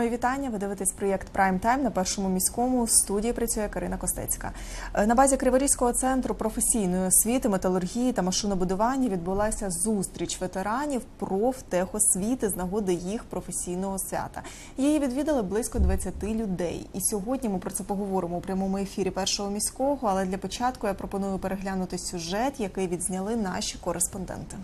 Мої вітання. Ви дивитесь проєкт Прайм Тайм на першому міському. Студії працює Карина Костецька. Е, На базі Криворізького центру професійної освіти, металургії та машинобудування відбулася зустріч ветеранів профтехосвіти з нагоди їх професійного свята. Її відвідали близько 20 людей. І сьогодні ми про це поговоримо у прямому ефірі першого міського. Але для початку я пропоную переглянути сюжет, який відзняли наші кореспонденти.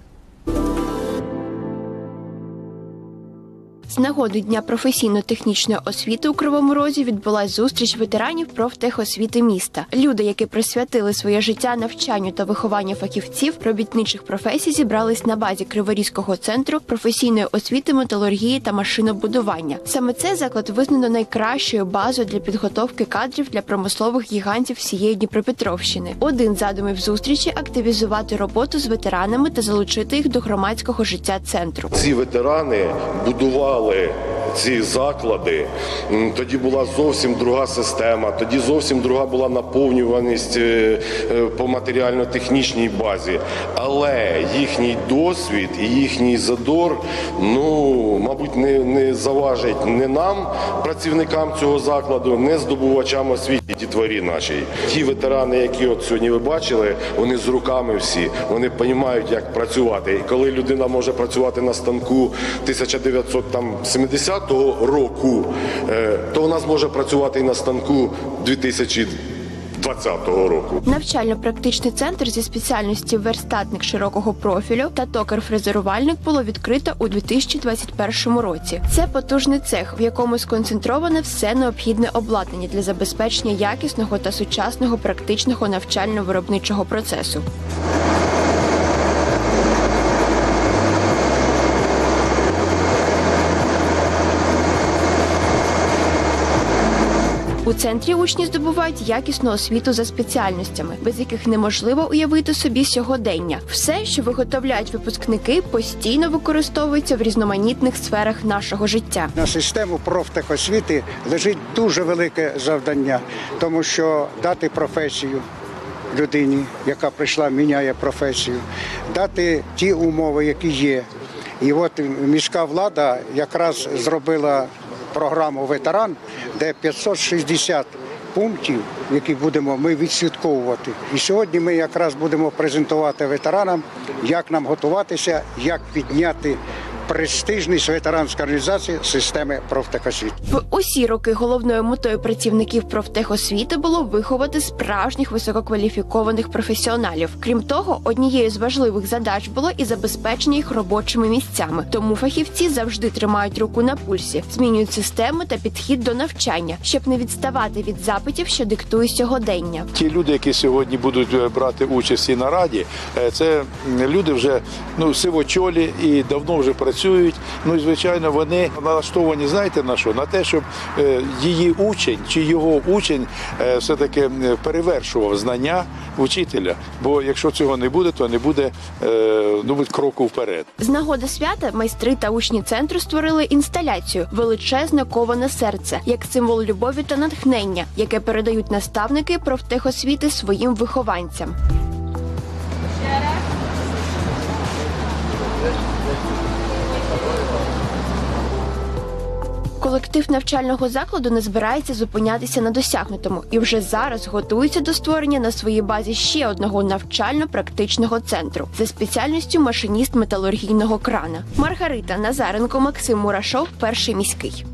З нагоди Дня професійно-технічної освіти у Кривому Розі відбулась зустріч ветеранів профтехосвіти міста. Люди, які присвятили своє життя навчанню та вихованню фахівців робітничих професій, зібрались на базі Криворізького центру професійної освіти, металургії та машинобудування. Саме цей заклад визнано найкращою базою для підготовки кадрів для промислових гігантів всієї Дніпропетровщини. Один задумів зустрічі активізувати роботу з ветеранами та залучити їх до громадського життя центру. Ці ветерани будували é ці заклади. Тоді була зовсім друга система, тоді зовсім друга була наповнюваність е, е, по матеріально-технічній базі. Але їхній досвід і їхній задор, ну, мабуть, не, не заважить не нам, працівникам цього закладу, не здобувачам освіти дітворі нашій. Ті ветерани, які от сьогодні ви бачили, вони з руками всі, вони розуміють, як працювати. І коли людина може працювати на станку 1970 року, е, то вона зможе працювати і на станку 2020 року. Навчально-практичний центр зі спеціальності верстатник широкого профілю та токар-фрезерувальник було відкрито у 2021 році. Це потужний цех, в якому сконцентроване все необхідне обладнання для забезпечення якісного та сучасного практичного навчально-виробничого процесу. У центрі учні здобувають якісну освіту за спеціальностями, без яких неможливо уявити собі сьогодення. Все, що виготовляють випускники, постійно використовується в різноманітних сферах нашого життя. На систему профтехосвіти лежить дуже велике завдання, тому що дати професію людині, яка прийшла, міняє професію, дати ті умови, які є. І от міська влада якраз зробила програму ветеран, де 560 пунктів, які будемо ми відслідковувати. І сьогодні ми якраз будемо презентувати ветеранам, як нам готуватися, як підняти престижність ветеранської організації системи профтехосвіти. В усі роки головною метою працівників профтехосвіти було виховати справжніх висококваліфікованих професіоналів. Крім того, однією з важливих задач було і забезпечення їх робочими місцями. Тому фахівці завжди тримають руку на пульсі, змінюють системи та підхід до навчання, щоб не відставати від запитів, що диктує сьогодення. Ті люди, які сьогодні будуть е, брати участь і на раді, е, це люди вже ну сивочолі і давно вже працюють. Ну і звичайно, вони налаштовані, знаєте на що? На те, щоб е, її учень чи його учень е, все-таки перевершував знання вчителя. Бо якщо цього не буде, то не буде е, ну, кроку вперед. З нагоди свята майстри та учні центру створили інсталяцію Величезне коване серце як символ любові та натхнення, яке передають наставники профтехосвіти своїм вихованцям. Колектив навчального закладу не збирається зупинятися на досягнутому і вже зараз готується до створення на своїй базі ще одного навчально-практичного центру за спеціальністю машиніст металургійного крана. Маргарита Назаренко, Максим Мурашов, перший міський.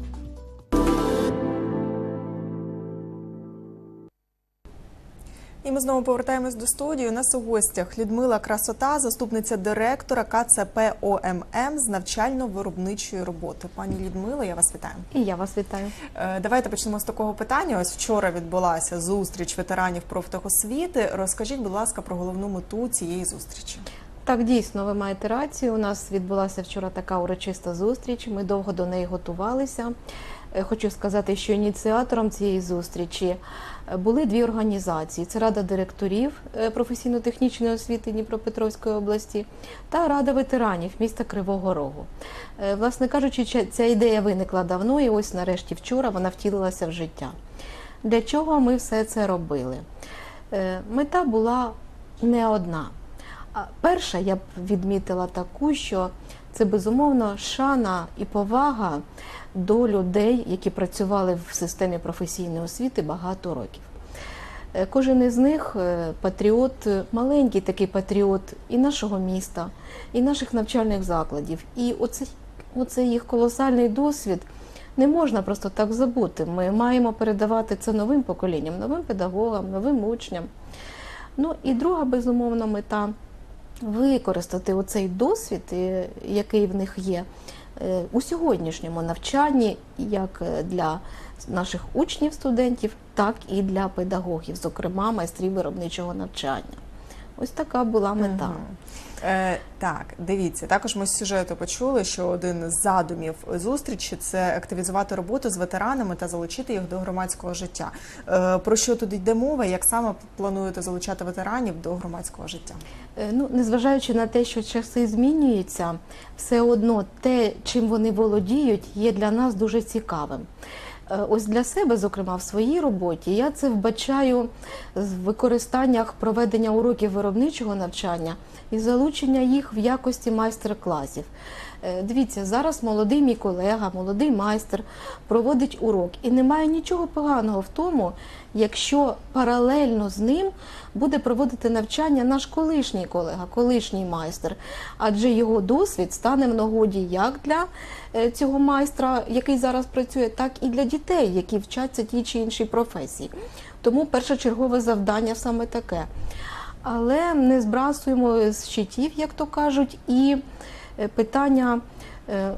І ми знову повертаємось до студії. У нас у гостях Людмила Красота, заступниця директора КЦП ОММ з навчально-виробничої роботи. Пані Людмила, я вас вітаю. І я вас вітаю. Е, Давайте почнемо з такого питання. Ось вчора відбулася зустріч ветеранів профтехосвіти. Розкажіть, будь ласка, про головну мету цієї зустрічі. Так, дійсно, ви маєте рацію. У нас відбулася вчора така урочиста зустріч. Ми довго до неї готувалися. Е, Хочу сказати, що ініціатором цієї зустрічі е, були дві організації: це Рада директорів е, професійно-технічної освіти Дніпропетровської області та Рада ветеранів міста Кривого Рогу. Власне кажучи, ця- ідея виникла давно, і ось нарешті вчора вона втілилася в життя. Для чого ми все це робили? Мета була не одна. Перша я б відмітила таку, що це безумовно шана і повага до людей, які працювали в системі професійної освіти багато років. Е, Кожен із них е, патріот, маленький такий патріот і нашого міста, і наших навчальних закладів. І оцей, оцей їх колосальний досвід не можна просто так забути. Ми маємо передавати це новим поколінням, новим педагогам, новим учням. Ну і друга безумовно мета використати оцей досвід, е, який в них є е, у сьогоднішньому навчанні, як е, для наших учнів, студентів, так і для педагогів, зокрема майстрів виробничого навчання. Ось така була мета. Е, так, дивіться, також ми з сюжету почули, що один з задумів зустрічі це активізувати роботу з ветеранами та залучити їх до громадського життя. Е, про що тут йде мова? Як саме плануєте залучати ветеранів до громадського життя? Е, Ну, незважаючи на те, що часи змінюються, все одно те, чим вони володіють, є для нас дуже цікавим. Е, Ось для себе, зокрема, в своїй роботі, я це вбачаю в використаннях проведення уроків виробничого навчання і залучення їх в якості майстер-класів. Е, Дивіться, зараз молодий мій колега, молодий майстер проводить урок, і немає нічого поганого в тому, якщо паралельно з ним буде проводити навчання наш колишній колега, колишній майстер, адже його досвід стане в нагоді як для е, цього майстра, який зараз працює, так і для дітей, які вчаться тій чи іншій професії. Тому першочергове завдання саме таке. Але не збрасуємо з щитів, як то кажуть, і е, питання е,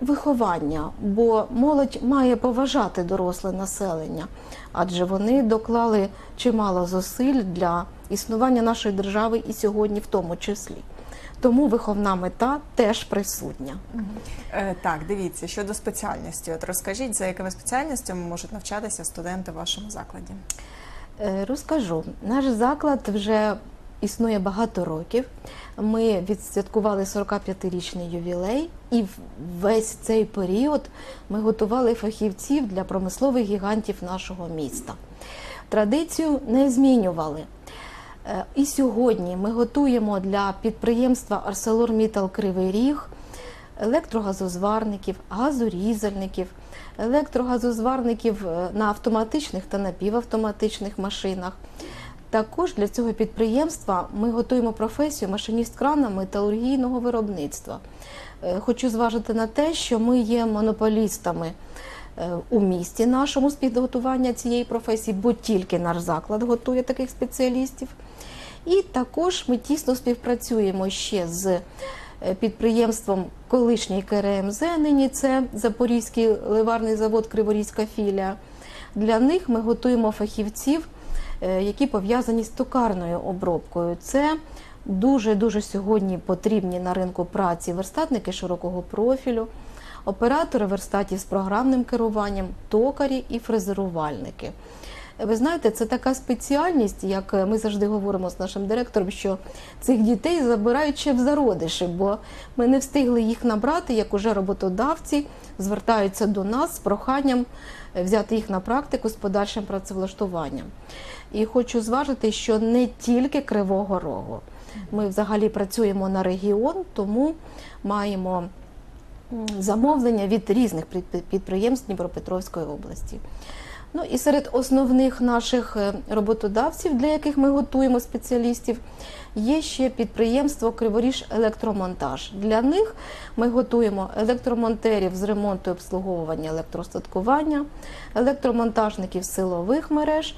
виховання, бо молодь має поважати доросле населення, адже вони доклали чимало зусиль для існування нашої держави і сьогодні в тому числі. Тому виховна мета теж присутня. Е, так, дивіться щодо спеціальності. От розкажіть, за якими спеціальностями можуть навчатися студенти в вашому закладі? Е, Розкажу, наш заклад вже існує багато років. Ми відсвяткували 45-річний ювілей, і весь цей період ми готували фахівців для промислових гігантів нашого міста. Традицію не змінювали. Е, І сьогодні ми готуємо для підприємства ArcelorMittal Кривий Ріг електрогазозварників, газорізальників, електрогазозварників е, на автоматичних та напівавтоматичних машинах. Також для цього підприємства ми готуємо професію машиніст крана металургійного виробництва. Е, Хочу зважити на те, що ми є монополістами е, у місті нашому з підготування цієї професії, бо тільки наш заклад готує таких спеціалістів. І також ми тісно співпрацюємо ще з підприємством колишній КРМЗ, нині це Запорізький ливарний завод Криворізька філія. Для них ми готуємо фахівців, е, які пов'язані з токарною обробкою. Це дуже дуже сьогодні потрібні на ринку праці верстатники широкого профілю, оператори верстатів з програмним керуванням, токарі і фрезерувальники. Ви знаєте, це така спеціальність, як е, ми завжди говоримо з нашим директором, що цих дітей забирають ще в зародиші, бо ми не встигли їх набрати, як уже роботодавці звертаються до нас з проханням е, взяти їх на практику з подальшим працевлаштуванням. І хочу зважити, що не тільки Кривого Рогу. Ми взагалі працюємо на регіон, тому маємо замовлення від різних підприємств Дніпропетровської області. Ну і серед основних наших е, роботодавців, для яких ми готуємо спеціалістів, є ще підприємство Криворіж Електромонтаж. Для них ми готуємо електромонтерів з ремонту і обслуговування електростаткування, електромонтажників силових мереж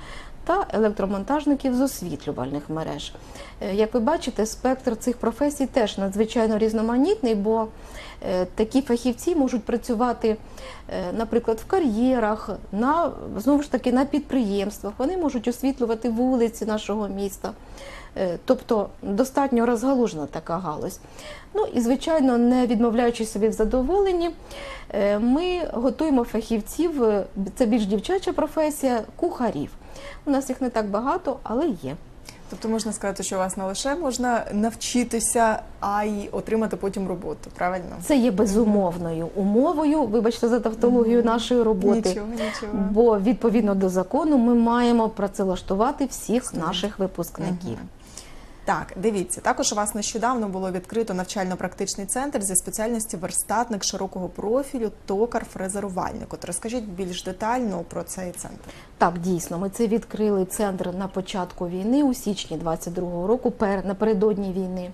та електромонтажників з освітлювальних мереж. Е, Як ви бачите, спектр цих професій теж надзвичайно різноманітний, бо е, такі фахівці можуть працювати, е, наприклад, в кар'єрах, на знову ж таки на підприємствах. Вони можуть освітлювати вулиці нашого міста. Тобто достатньо розгалужена така галузь. Ну і звичайно, не відмовляючись собі в задоволенні, ми готуємо фахівців. Це більш дівчача професія кухарів. У нас їх не так багато, але є. Тобто можна сказати, що у вас не лише можна навчитися, а й отримати потім роботу. Правильно? Це є безумовною умовою, вибачте за тавтологію нашої роботи. Нічого, нічого. Бо відповідно до закону ми маємо працевлаштувати всіх наших випускників. Так, дивіться, також у вас нещодавно було відкрито навчально-практичний центр зі спеціальності верстатник широкого профілю, токар, фрезерувальник. От розкажіть більш детально про цей центр. Так, дійсно, ми це відкрили центр на початку війни у січні 22-го року, пер- напередодні війни.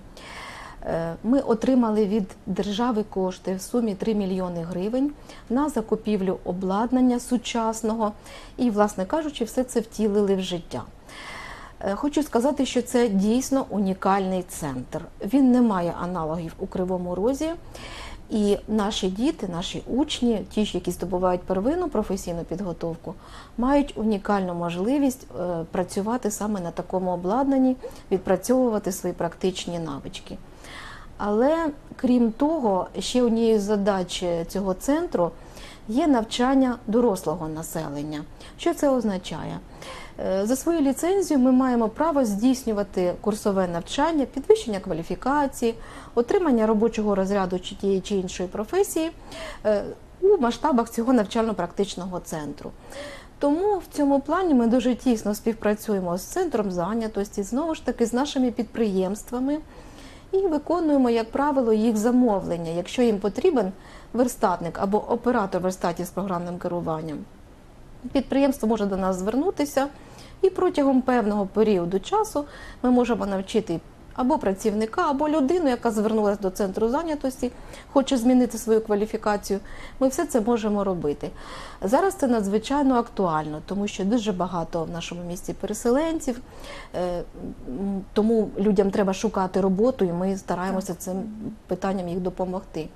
Е, Ми отримали від держави кошти в сумі 3 мільйони гривень на закупівлю обладнання сучасного і, власне кажучи, все це втілили в життя. Е, Хочу сказати, що це дійсно унікальний центр. Він не має аналогів у Кривому Розі. І наші діти, наші учні, ті, які здобувають первинну професійну підготовку, мають унікальну можливість е, працювати саме на такому обладнанні, відпрацьовувати свої практичні навички. Але крім того, ще однією з задач цього центру є навчання дорослого населення. Що це означає? Е, За свою ліцензію ми маємо право здійснювати курсове навчання, підвищення кваліфікації, отримання робочого розряду чи тієї чи іншої професії е, у масштабах цього навчально-практичного центру. Тому в цьому плані ми дуже тісно співпрацюємо з центром зайнятості, знову ж таки з нашими підприємствами і виконуємо, як правило, їх замовлення, якщо їм потрібен верстатник або оператор верстатів з програмним керуванням. Підприємство може до нас звернутися, і протягом певного періоду часу ми можемо навчити або працівника, або людину, яка звернулася до центру зайнятості, хоче змінити свою кваліфікацію. Ми все це можемо робити. Зараз це надзвичайно актуально, тому що дуже багато в нашому місті переселенців, е, тому людям треба шукати роботу, і ми стараємося цим питанням їх допомогти.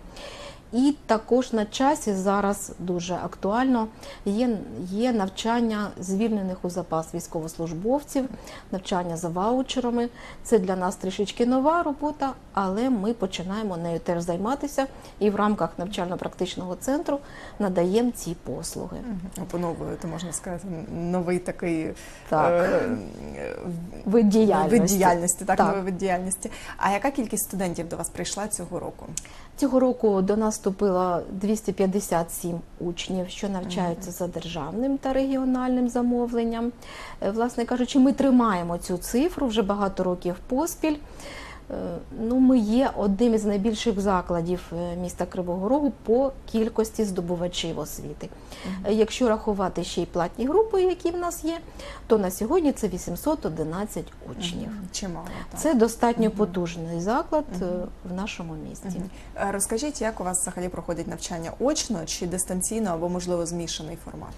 І також на часі зараз дуже актуально є, є навчання звільнених у запас військовослужбовців, навчання за ваучерами. Це для нас трішечки нова робота, але ми починаємо нею теж займатися і в рамках навчально-практичного центру надаємо ці послуги. Опановуєте, можна сказати, новий такий Так. е, Вид діяльності. вид діяльності, так, Так. новий вид діяльності. А яка кількість студентів до вас прийшла цього року? Цього року до нас вступило 257 учнів, що навчаються за державним та регіональним замовленням. Е, Власне кажучи, ми тримаємо цю цифру вже багато років поспіль. Е, Ну, ми є одним із найбільших закладів е, міста Кривого Рогу по кількості здобувачів освіти. Е, Якщо рахувати ще й платні групи, які в нас є, то на сьогодні це 811 учнів. Чимало. Так. Це достатньо потужний заклад е, в нашому місті. Е, Розкажіть, як у вас взагалі проходить навчання очно чи дистанційно, або можливо змішаний формат?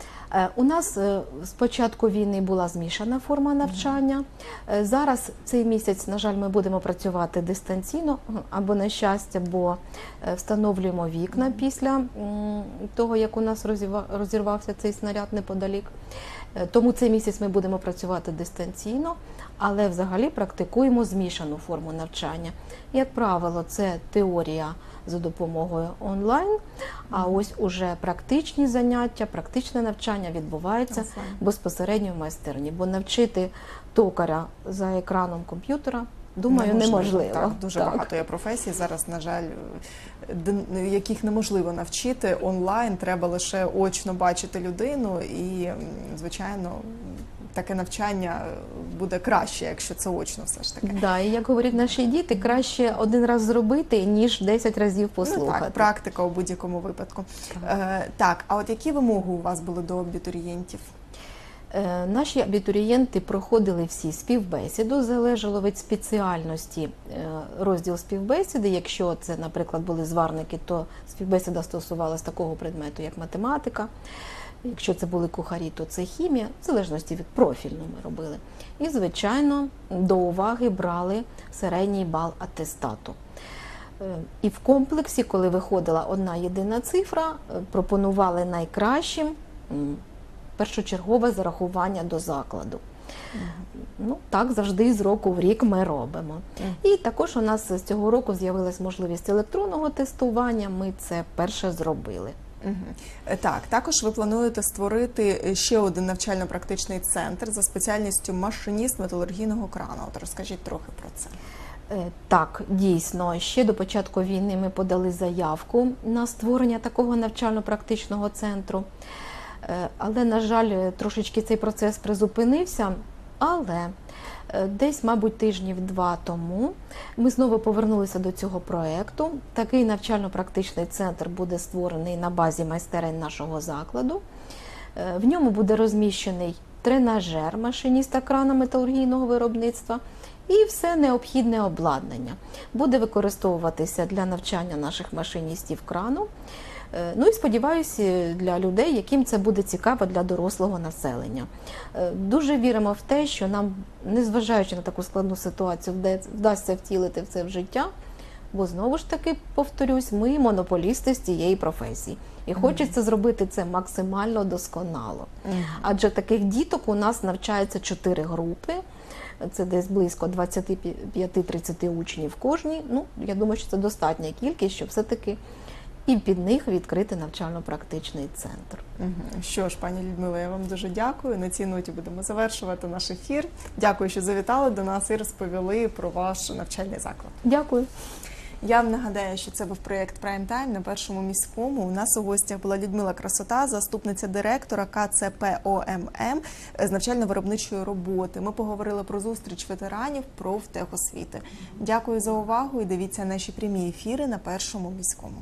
У нас е, з початку війни була змішана форма навчання. Е, Зараз цей місяць, на жаль, ми будемо працювати дистанційно або на щастя, бо е, встановлюємо вікна після того, як у нас розірвався цей снаряд неподалік. Е, Тому цей місяць ми будемо працювати дистанційно, але взагалі практикуємо змішану форму навчання. Як правило, це теорія за допомогою онлайн, а ось уже практичні заняття, практичне навчання відбувається безпосередньо в майстерні, бо навчити токаря за екраном комп'ютера, думаю, неможливо. Так, дуже Так. багато є професій зараз, на жаль, яких неможливо навчити онлайн. Треба лише очно бачити людину, і звичайно, таке навчання буде краще, якщо це очно, все ж таки. Да, і як говорять наші діти, краще один раз зробити, ніж 10 разів Ну, послухати. так, практика у будь-якому випадку. Е, так, а от які вимоги у вас були до абітурієнтів? Е, Наші абітурієнти проходили всі співбесіду, залежало від спеціальності е, розділ співбесіди. Якщо це, наприклад, були зварники, то співбесіда стосувалася такого предмету, як математика. Якщо це були кухарі, то це хімія, в залежності від профільну ми робили. І, звичайно, до уваги брали середній бал атестату. Е, І в комплексі, коли виходила одна єдина цифра, пропонували найкращим першочергове зарахування до закладу. Ну так завжди з року в рік ми робимо. І також у нас з цього року з'явилась можливість електронного тестування. Ми це перше зробили. Е, Так, також ви плануєте створити е, ще один навчально-практичний центр за спеціальністю машиніст металургійного крану. От розкажіть трохи про це. Е, Так, дійсно, ще до початку війни ми подали заявку на створення такого навчально-практичного центру. Е, Але, на жаль, трошечки цей процес призупинився Але е, десь, мабуть, тижнів два тому ми знову повернулися до цього проекту. Такий навчально-практичний центр буде створений на базі майстерень нашого закладу. Е, В ньому буде розміщений тренажер машиніста крана металургійного виробництва і все необхідне обладнання буде використовуватися для навчання наших машиністів крану. Е, Ну і сподіваюся, для людей, яким це буде цікаво для дорослого населення. Е, Дуже віримо в те, що нам, незважаючи на таку складну ситуацію, вдасться втілити це в життя. Бо знову ж таки повторюсь, ми монополісти з цієї професії, і хочеться зробити це максимально досконало. Адже таких діток у нас навчається чотири групи. Це десь близько 25-30 учнів кожній. Ну, я думаю, що це достатня кількість, щоб все-таки і під них відкрити навчально-практичний центр. Що ж, пані Людмила, я вам дуже дякую. На цій ноті будемо завершувати наш ефір. Дякую, що завітали до нас і розповіли про ваш навчальний заклад. Дякую. Я вам нагадаю, що це був проєкт Прайм Тайм на першому міському. У нас у гостях була Людмила Красота, заступниця директора КЦП ОММ з навчально-виробничої роботи. Ми поговорили про зустріч ветеранів профтехосвіти. Дякую за увагу і дивіться наші прямі ефіри на першому міському.